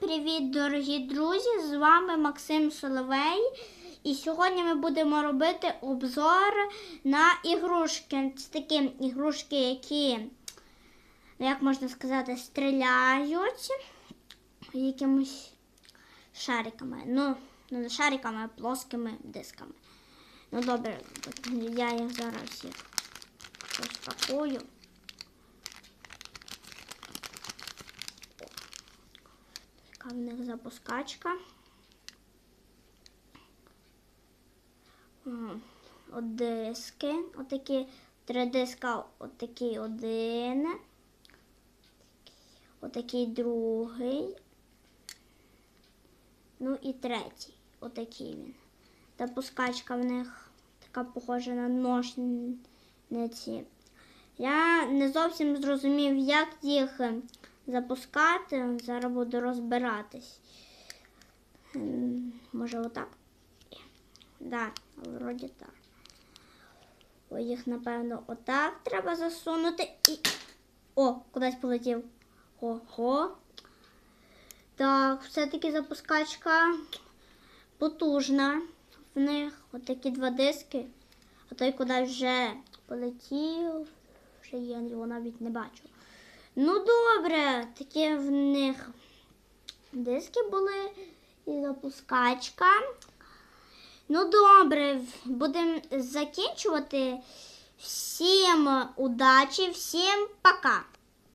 привіт, дорогі друзі! З вами Максим Соловей. І сьогодні ми будемо робити обзор на ігрушки. Це такі ігрушки, які, ну, як можна сказати, стріляють якимось шариками. Ну, не шариками, а плоскими дисками. Ну добре, я їх зараз всіх розпакую. Така в них запускачка. От диски. Отакі три диска, отакий один. Отакий другий. Ну і третій. Отакий він. Запускачка в них така похожа на ножниці. Я не зовсім зрозумів, як їх запускати. Зараз буду розбиратись. Може отак? Да, вроді так. О, їх, напевно, отак треба засунути і. О, кудись полетів. Ого. Так, все-таки запускачка потужна. В них отакі два диски. А той кудись вже полетів. Вже я його навіть не бачу. Ну добре, такі в них диски були і запускачка. Ну добре, будемо закінчувати. Всім удачі, всім пока!